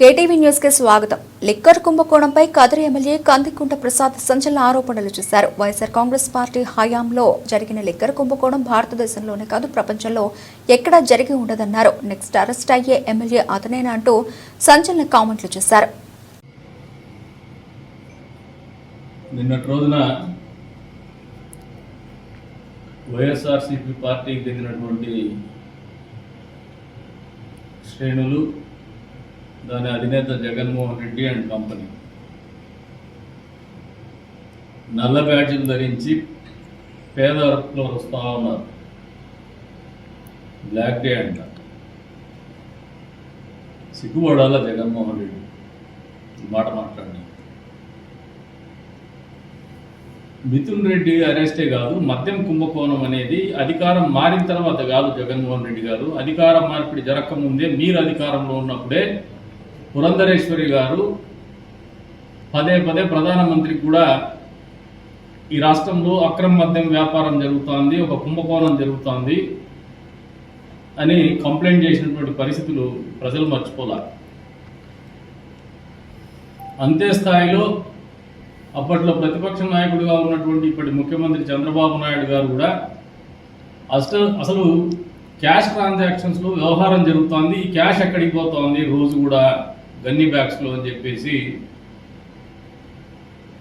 KTV న్యూస్కి స్వాగతం. Liquor కుంభకోణంపై కదిరి ఎమ్మెల్యే కందికుంట ప్రసాద్ సంచలన ఆరోపణలు చేశారు. వైఎస్ఆర్ కాంగ్రెస్ పార్టీ హయాంలో జరిగిన లిక్కర్ కుంభకోణం భారతదేశంలోనే కాదు ప్రపంచంలో ఎక్కడా జరిగి ఉండదన్నారు. నెక్స్ట్ అరెస్ట్ అయ్యే ఎమ్మెల్యే అతనేనా అంటూ సంచలన కామెంట్లు చేశారు. నిన్నటి రోజున వైఎస్ఆర్సీపీ పార్టీకి చెందినటువంటి శ్రేణులు దాని అధినేత జగన్మోహన్ రెడ్డి అండ్ కంపెనీ. నల్ల బ్యాడ్జీలు ధరించి పేదవర్గంలో వస్తూ ఉన్నారు. బ్లాక్ డే అంట. సిగ్గుపడాలా జగన్మోహన్ రెడ్డి? ఈ మాట మాట్లాడి మిథున్ రెడ్డి అరెస్టే కాదు మద్యం కుంభకోణం అనేది అధికారం మారిన తర్వాత కాదు జగన్మోహన్ రెడ్డి గారు. అధికార మార్పిడి జరగకముందే మీరు అధికారంలో ఉన్నప్పుడే పురంధరేశ్వరి గారు పదే పదే ప్రధానమంత్రి కూడా ఈ రాష్ట్రంలో అక్రమ మద్యం వ్యాపారం జరుగుతోంది ఒక కుంభకోణం జరుగుతోంది అని కంప్లైంట్ చేసినటువంటి పరిస్థితులు ప్రజలు మర్చిపోలే. అంతే స్థాయిలో అప్పట్లో ప్రతిపక్ష నాయకుడిగా ఉన్నటువంటి ఇప్పటి ముఖ్యమంత్రి చంద్రబాబు నాయుడు గారు కూడా అసలు అసలు క్యాష్ ట్రాన్సాక్షన్స్లో వ్యవహారం జరుగుతోంది ఈ క్యాష్ ఎక్కడికి పోతోంది రోజు కూడా గన్ని బ్యాగ్స్లో అని చెప్పేసి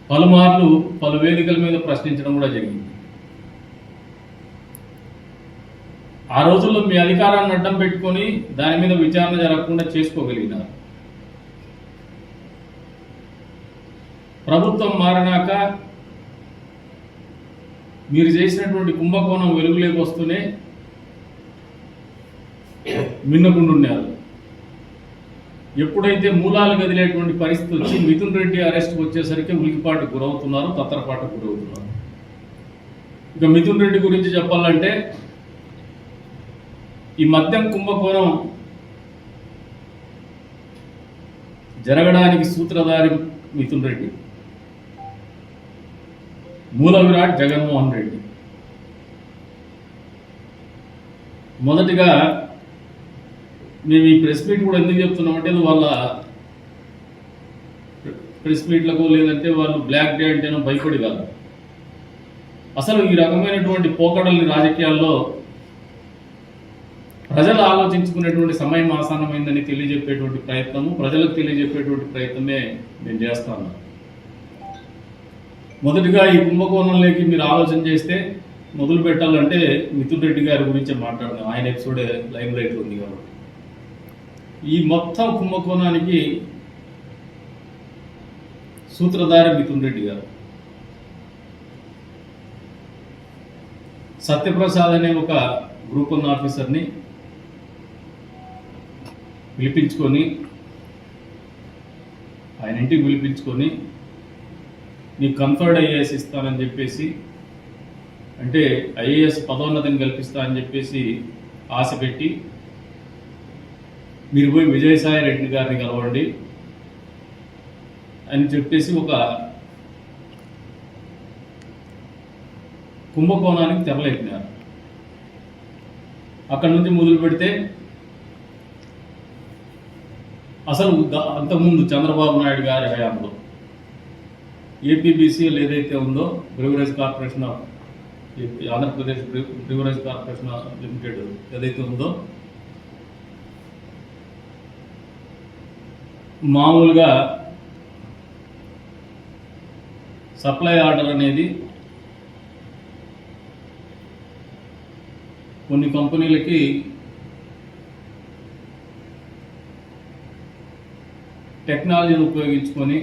పలుమార్లు పలు వేదికల మీద ప్రశ్నించడం కూడా జరిగింది. ఆ రోజుల్లో మీ అధికారాన్ని అడ్డం పెట్టుకొని దాని మీద విచారణ జరగకుండా చేసుకోగలిగినారు. ప్రభుత్వం మారినాక మీరు చేసినటువంటి కుంభకోణం వెలుగులోకి వస్తూనే మిన్నకుండున్నారు. ఎప్పుడైతే మూలాలు కదిలేటువంటి పరిస్థితి వచ్చి మిథున్ రెడ్డి అరెస్ట్ వచ్చేసరికి ఉలికిపాటు గురవుతున్నారు తత్తరపాటు గురవుతున్నారు. ఇక మిథున్ రెడ్డి గురించి చెప్పాలంటే ఈ మద్యం కుంభకోణం జరగడానికి సూత్రధారి మిథున్ రెడ్డి. మూల విరాట్ జగన్మోహన్ రెడ్డి. మొదటిగా మేము ఈ ప్రెస్ మీట్ కూడా ఎందుకు చెప్తున్నామంటే వాళ్ళ ప్రెస్ మీట్లకు లేదంటే వాళ్ళు బ్లాక్ డే అంటేనో భయపడి కాదు. అసలు ఈ రకమైనటువంటి పోకడల్ని రాజకీయాల్లో ప్రజలు ఆలోచించుకునేటువంటి సమయం ఆసానమైందని తెలియజెప్పేటువంటి ప్రయత్నము ప్రజలకు తెలియజెప్పేటువంటి ప్రయత్నమే నేను చేస్తాను మొదటిగా ఈ కుంభకోణంలోకి మీరు ఆలోచన చేస్తే మొదలు పెట్టాలంటే మిథున్ రెడ్డి గారి గురించే మాట్లాడదాం. ఆయన ఎపిసోడే లైమ్ లైట్ ఉంది కాబట్టి. ఈ మొత్తం కుంభకోణానికి సూత్రధారి మిథున్ రెడ్డి గారు. సత్యప్రసాద్ అనే ఒక గ్రూప్ వన్ ఆఫీసర్ని పిలిపించుకొని ఆయన ఇంటికి పిలిపించుకొని నీకు కంఫర్ట్ ఐఏఎస్ ఇస్తానని చెప్పేసి అంటే ఐఏఎస్ పదోన్నతిని కల్పిస్తా అని చెప్పేసి ఆశ పెట్టి మీరు పోయి విజయసాయి రెడ్డి గారిని కలవండి అని చెప్పేసి ఒక కుంభకోణానికి తెరలేపినారు. అక్కడి నుంచి మొదలు పెడితే అసలు అంతకుముందు చంద్రబాబు నాయుడు గారి హయాంలో ఏపీబీసీఎల్ ఏదైతే ఉందో beverage corporation of Andhra Pradesh beverage corporation limited ఏదైతే ఉందో మామూలుగా సప్లై ఆర్డర్ అనేది కొన్ని కంపెనీలకి టెక్నాలజీని ఉపయోగించుకొని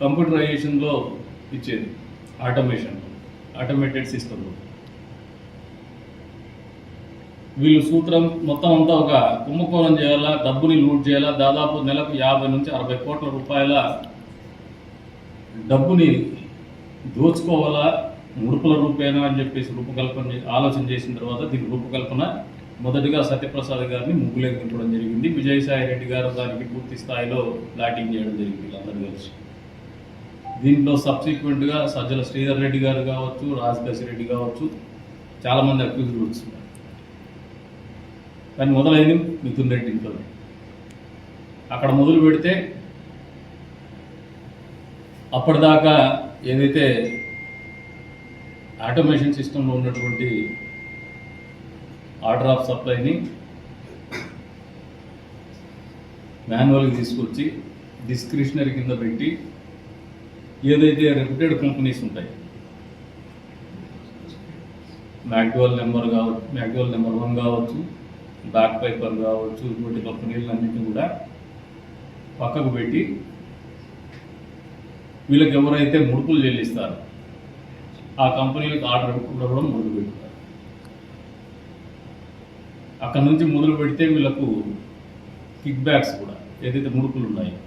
కంప్యూటరైజేషన్లో ఇచ్చేది ఆటోమేషన్ ఆటోమేటెడ్ సిస్టంలో వీళ్ళు సూత్రం మొత్తం అంతా ఒక కుంభకోణం చేయాలా డబ్బుని లూట్ చేయాలా దాదాపు నెలకు యాభై నుంచి అరవై కోట్ల రూపాయల డబ్బుని దోచుకోవాలా ముడుపుల రూపేనా అని చెప్పేసి రూపకల్పన ఆలోచన చేసిన తర్వాత దీని రూపకల్పన మొదటిగా సత్యప్రసాద్ గారిని ముగ్గులేకి జరిగింది. విజయసాయి రెడ్డి గారు దానికి పూర్తి స్థాయిలో బ్లాటింగ్ చేయడం జరిగింది వీళ్ళందరూ కలిసి. దీంట్లో సబ్సిక్వెంట్గా సజ్జల శ్రీధర్ రెడ్డి గారు కావచ్చు రాజకేశ్ రెడ్డి కావచ్చు చాలామంది అక్యూజ్ రూట్స్ కానీ మొదలైంది మిథున్ రెడ్డి ఇంట్లో. అక్కడ మొదలు పెడితే అప్పటిదాకా ఏదైతే ఆటోమేషన్ సిస్టంలో ఉన్నటువంటి ఆర్డర్ ఆఫ్ సప్లైని మాన్యువల్కి తీసుకొచ్చి డిస్క్రిషనరీ కింద పెట్టి ఏదైతే రెప్యూటెడ్ కంపెనీస్ ఉంటాయి. మ్యాక్డువల్ నెంబర్ కావచ్చు మ్యాక్డువల్ నెంబర్ వన్ కావచ్చు బ్యాక్ పైపర్ కావచ్చు ఇటువంటి కంపెనీలన్నింటినీ కూడా పక్కకు పెట్టి వీళ్ళకి ఎవరైతే ముడుపులు చెల్లిస్తారో ఆ కంపెనీలకు ఆర్డర్ కూడా కూడా మొదలు పెడతారు. అక్కడ నుంచి మొదలు పెడితే వీళ్ళకు కిక్ బ్యాక్స్ కూడా ఏదైతే ముడుపులు ఉన్నాయో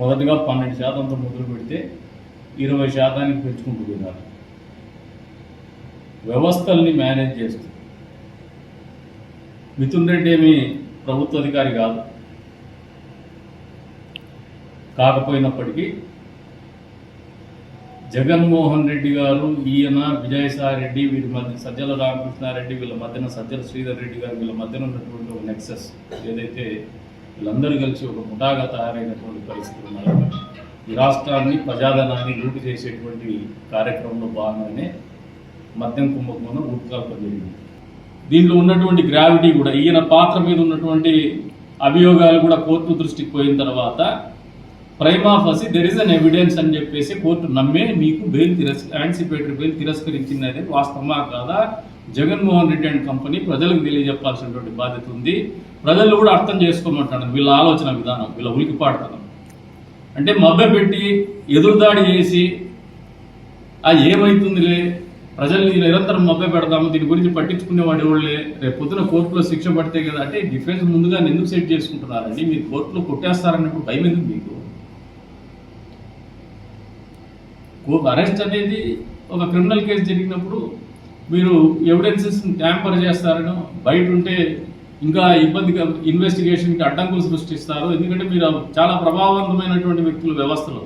మొదటగా పన్నెండు శాతంతో మొదలు పెడితే ఇరవై శాతానికి పెంచుకుంటూ వ్యవస్థల్ని మేనేజ్ చేస్తుంది. మిథున్ రెడ్డి ఏమి ప్రభుత్వ అధికారి కాదు. కాకపోయినప్పటికీ జగన్మోహన్ రెడ్డి గారు ఈయన విజయసాయి రెడ్డి వీరి మధ్య సజ్జల రామకృష్ణారెడ్డి వీళ్ళ మధ్యన సజ్జల శ్రీధర్ రెడ్డి గారు వీళ్ళ మధ్యన ఉన్నటువంటి ఒక నెక్సెస్ ఏదైతే వీళ్ళందరూ కలిసి ఒక ముఠాగా తయారైనటువంటి పరిస్థితులు ఉన్నాయి ఈ రాష్ట్రాన్ని ప్రజాధనాన్ని లూటు చేసేటువంటి కార్యక్రమంలో భాగంగానే మద్యం కుంభకోణం రూపకల్పన జరిగింది. దీంట్లో ఉన్నటువంటి గ్రావిటీ కూడా ఈయన పాత్ర మీద ఉన్నటువంటి అభియోగాలు కూడా కోర్టు దృష్టికి పోయిన తర్వాత prima facie there is an evidence అని చెప్పేసి కోర్టు నమ్మే మీకు బెయిల్ తిరస్ యాంటిసిపేటరీ బెయిల్ తిరస్కరించింది అనేది వాస్తవమా కాదా? జగన్మోహన్ రెడ్డి అండ్ కంపెనీ ప్రజలకు తెలియజెప్పాల్సినటువంటి బాధ్యత ఉంది. ప్రజలు కూడా అర్థం చేసుకోమంటాడు వీళ్ళ ఆలోచన విధానం వీళ్ళ ఉలికిపాడుతనం అంటే మభ్య పెట్టి ఎదురుదాడి చేసి ఆ ఏమవుతుందిలే ప్రజల్ని నిరంతరం మభ్య పెడతాము దీని గురించి పట్టించుకునేవాడు ఎవరులే రేపు పొద్దున కోర్టులో శిక్ష పడితే కదా అంటే డిఫెన్స్ ముందుగా ఎందుకు సెట్ చేసుకుంటున్నారండి మీరు కోర్టులో కొట్టేస్తారన్నప్పుడు భయం ఎందుకు మీకు? అరెస్ట్ అనేది ఒక క్రిమినల్ కేసు జరిగినప్పుడు మీరు ఎవిడెన్సెస్ ట్యాంపర్ చేస్తారని బయట ఉంటే ఇంకా ఇబ్బందిగా ఇన్వెస్టిగేషన్కి అడ్డంకులు సృష్టిస్తారు ఎందుకంటే మీరు చాలా ప్రభావవంతమైనటువంటి వ్యక్తులు వ్యవస్థలో.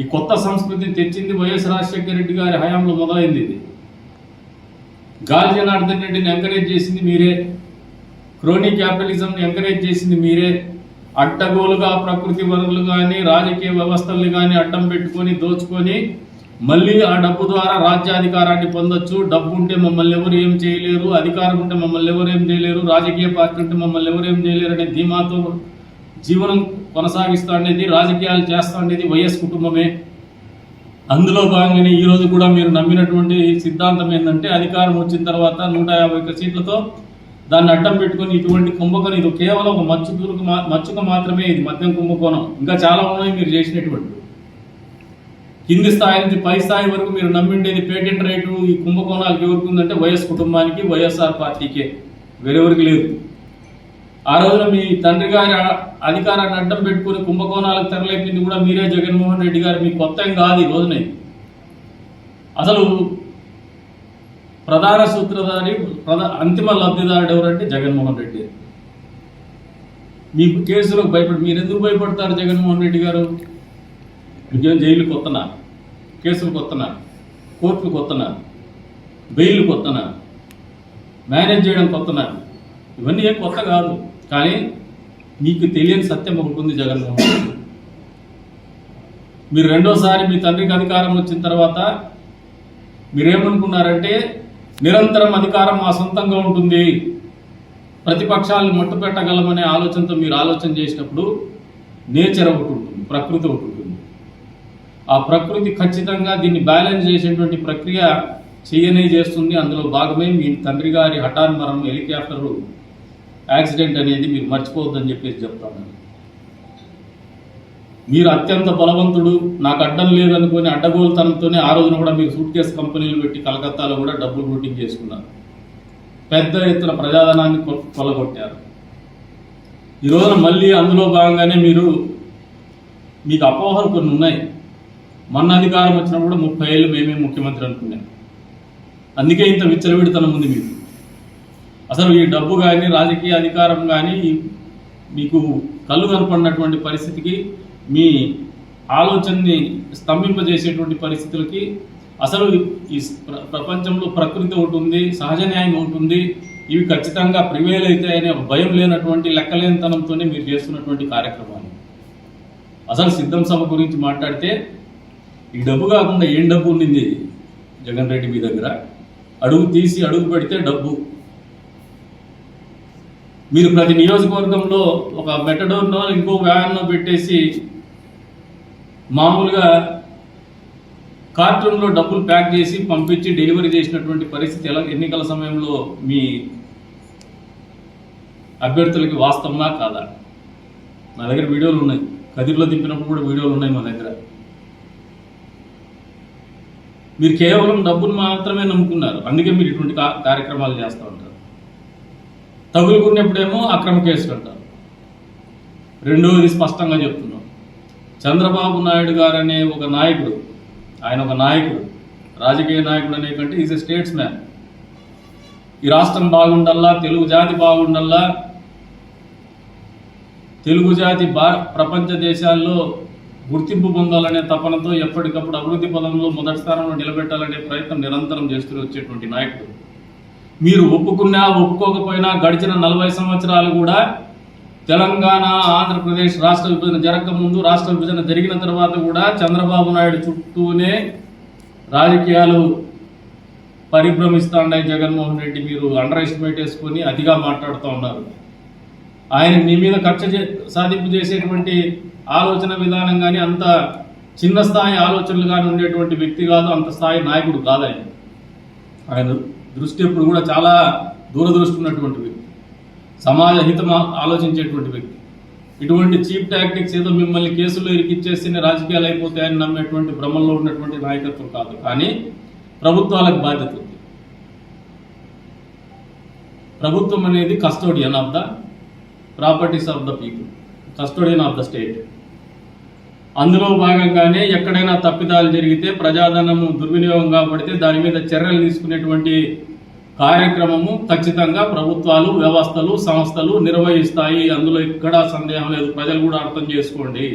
ఈ కొత్త సంస్కృతిని తెచ్చింది వైఎస్ రాజశేఖర రెడ్డి గారి హయాంలో మొదలైంది ఇది. గాలి జనార్దన్ రెడ్డిని ఎంకరేజ్ చేసింది మీరే. క్రోనీ క్యాపిటలిజంని ఎంకరేజ్ చేసింది మీరే. అడ్డగోలుగా ప్రకృతి వనరులు కానీ రాజకీయ వ్యవస్థల్ని కానీ అడ్డం పెట్టుకొని దోచుకొని మళ్ళీ ఆ డబ్బు ద్వారా రాజ్యాధికారాన్ని పొందొచ్చు. డబ్బు ఉంటే మమ్మల్ని ఎవరు ఏం చేయలేరు. అధికారం ఉంటే మమ్మల్ని ఎవరు ఏం చేయలేరు. రాజకీయ పార్టీ ఉంటే మమ్మల్ని ఎవరు ఏం చేయలేరు అనే ధీమాతో జీవనం కొనసాగిస్తుండేది రాజకీయాలు చేస్తా వైఎస్ కుటుంబమే. అందులో భాగంగానే ఈరోజు కూడా మీరు నమ్మినటువంటి సిద్ధాంతం ఏంటంటే అధికారం వచ్చిన తర్వాత నూట యాభై ఒక్క సీట్లతో దాన్ని అడ్డం పెట్టుకొని ఇటువంటి కుంభకోణం ఇది కేవలం ఒక మచ్చు దూరకు మా- మచ్చుక మాత్రమే ఇది మద్యం కుంభకోణం. ఇంకా చాలా ఉన్నాయి మీరు చేసినటువంటి. కింది స్థాయి నుంచి పై స్థాయి వరకు మీరు నమ్మిండేది పేటెంట్ రైటు ఈ కుంభకోణాలకు ఎవరికి ఉందంటే వైఎస్ కుటుంబానికి వైఎస్ఆర్ పార్టీకే. వేరెవరికి లేదు. ఆ రోజున మీ తండ్రి గారి అధికారాన్ని అడ్డం పెట్టుకుని కుంభకోణాలకు తెరలేపింది కూడా మీరే జగన్మోహన్ రెడ్డి గారు. మీకు కొత్త కాదు ఈ రోజున అసలు ప్రధాన సూత్రధారి ప్రధా అంతిమ లబ్ధిదారుడు ఎవరంటే జగన్మోహన్ రెడ్డి. మీకు కేసులకు భయపడి మీరు ఎందుకు భయపడతారు జగన్మోహన్ రెడ్డి గారు? మీకేం జైలు కొత్తనా? కేసులు కొత్తనా? కోర్టులు కొత్తనా? బెయిల్ కొత్తనా? మేనేజ్ చేయడం కొత్తనా? ఇవన్నీ ఏం కొత్త కాదు. కానీ మీకు తెలియని సత్యం ఒకటి ఉంది జగన్మోహన్ మీరు రెండోసారి మీ తండ్రికి అధికారం వచ్చిన తర్వాత మీరేమనుకున్నారంటే నిరంతరం అధికారం మా సొంతంగా ఉంటుంది ప్రతిపక్షాలను మట్టు పెట్టగలమనే ఆలోచనతో మీరు ఆలోచన చేసినప్పుడు నేచర్ ఒకటి ఉంటుంది ప్రకృతి ఒకటి ఉంటుంది. ఆ ప్రకృతి ఖచ్చితంగా దీన్ని బ్యాలెన్స్ చేసేటువంటి ప్రక్రియ చేయనే చేస్తుంది. అందులో భాగమే మీ తండ్రి గారి హఠాన్ హెలికాప్టరు యాక్సిడెంట్ అనేది మీరు మర్చిపోవద్దని చెప్పేసి చెప్తాను. మీరు అత్యంత బలవంతుడు నాకు అడ్డం లేదనుకుని అడ్డగోలుతనంతోనే ఆ రోజున కూడా మీరు సూట్ కేసు కంపెనీలు పెట్టి కలకత్తాలో కూడా డబ్బులు రూటింగ్ చేసుకున్నారు. పెద్ద ఎత్తున ప్రజాధనాన్ని కొల్లగొట్టారు. ఈ రోజున మళ్ళీ అందులో భాగంగానే మీరు మీకు అపోహలు కొన్ని ఉన్నాయి. మన అధికారం వచ్చినప్పుడు ముప్పై ఏళ్ళు మేమే ముఖ్యమంత్రి అనుకున్నాం. అందుకే ఇంత విచ్చలవిడితనం ఉంది మీకు. అసలు ఈ డబ్బు కానీ రాజకీయ అధికారం కానీ మీకు కళ్ళు కనపడినటువంటి పరిస్థితికి మీ ఆలోచనని స్తంభింపజేసేటువంటి పరిస్థితులకి అసలు ఈ ప్ర- ప్రపంచంలో ప్రకృతి ఒకటి ఉంది సహజ న్యాయం ఒకటి ఉంది ఇవి ఖచ్చితంగా ప్రివేల్ అవుతాయనే అనే భయం లేనటువంటి లెక్కలేనితనంతోనే మీరు చేస్తున్నటువంటి కార్యక్రమాలు. అసలు సిద్ధం సభ గురించి మాట్లాడితే ఈ డబ్బు కాకుండా ఏం డబ్బు ఉండింది? జగన్ రెడ్డి మీ దగ్గర. అడుగు తీసి అడుగు పెడితే డబ్బు. మీరు ప్రతి నియోజకవర్గంలో ఒక మెటడోర్నో ఇంకో వ్యాన్లో పెట్టేసి మామూలుగా కార్టూన్లో డబ్బులు ప్యాక్ చేసి పంపించి డెలివరీ చేసినటువంటి పరిస్థితి ఎలా ఎన్నికల సమయంలో మీ అభ్యర్థులకి వాస్తవమా కాదా? నా దగ్గర వీడియోలు ఉన్నాయి. కదిరిలో దింపినప్పుడు కూడా వీడియోలు ఉన్నాయి మా దగ్గర. మీరు కేవలం డబ్బును మాత్రమే నమ్ముకున్నారు. అందుకే మీరు ఇటువంటి కార్యక్రమాలు చేస్తూ ఉంటారు. తగులుకున్నప్పుడేమో అక్రమ కేసులు అంటారు. రెండవది స్పష్టంగా చెప్తున్నాం. చంద్రబాబు నాయుడు గారు అనే ఒక నాయకుడు ఆయన ఒక నాయకుడు రాజకీయ నాయకుడు అనే కంటే ఈజ్ ఎ స్టేట్స్ మ్యాన్ ఈ రాష్ట్రం బాగుండల్లా తెలుగు జాతి బాగుండల్లా తెలుగు జాతి బా ప్రపంచ దేశాల్లో గుర్తింపు పొందాలనే తపనతో ఎప్పటికప్పుడు అభివృద్ధి పదంలో మొదటి స్థానంలో నిలబెట్టాలనే ప్రయత్నం నిరంతరం చేస్తూ వచ్చేటువంటి నాయకుడు. మీరు ఒప్పుకున్నా ఒప్పుకోకపోయినా గడిచిన నలభై సంవత్సరాలు కూడా తెలంగాణ ఆంధ్రప్రదేశ్ రాష్ట్ర విభజన జరగక ముందు రాష్ట్ర విభజన జరిగిన తర్వాత కూడా చంద్రబాబు నాయుడు చుట్టూనే రాజకీయాలు పరిభ్రమిస్తాండే జగన్మోహన్ రెడ్డి. మీరు అండర్ ఎస్టిమేట్ వేసుకొని అతిగా మాట్లాడుతూ ఉన్నారు. ఆయన మీ మీద కక్ష చే- సాధింపు చేసేటువంటి ఆలోచన విధానం కానీ అంత చిన్న స్థాయి ఆలోచనలు కానీ ఉండేటువంటి వ్యక్తి కాదు అంత స్థాయి నాయకుడు కాదని ఆయన దృష్టి ఎప్పుడు కూడా చాలా దూరదృష్టి ఉన్నటువంటి వ్యక్తి. సమాజ హితం ఆలోచించేటువంటి వ్యక్తి. ఇటువంటి చీప్ టాక్టిక్స్ ఏదో మిమ్మల్ని కేసులో ఇరికిచ్చేస్తేనే రాజకీయాలు అయిపోతాయని నమ్మేటువంటి భ్రమంలో ఉన్నటువంటి నాయకత్వం కాదు. కానీ ప్రభుత్వాలకు బాధ్యత ఉంది. ప్రభుత్వం అనేది custodian of the properties of the people custodian of the state అందులో భాగంగానే ఎక్కడైనా తప్పిదాలు జరిగితే ప్రజాధనము దుర్వినియోగం కాబడితే దాని మీద చర్యలు తీసుకునేటువంటి కార్యక్రమము ఖచ్చితంగా ప్రభుత్వాలు వ్యవస్థలు సంస్థలు నిర్వహిస్తాయి. అందులో ఎక్కడా సందేహం లేదు. ప్రజలు కూడా అర్థం చేసుకోండి.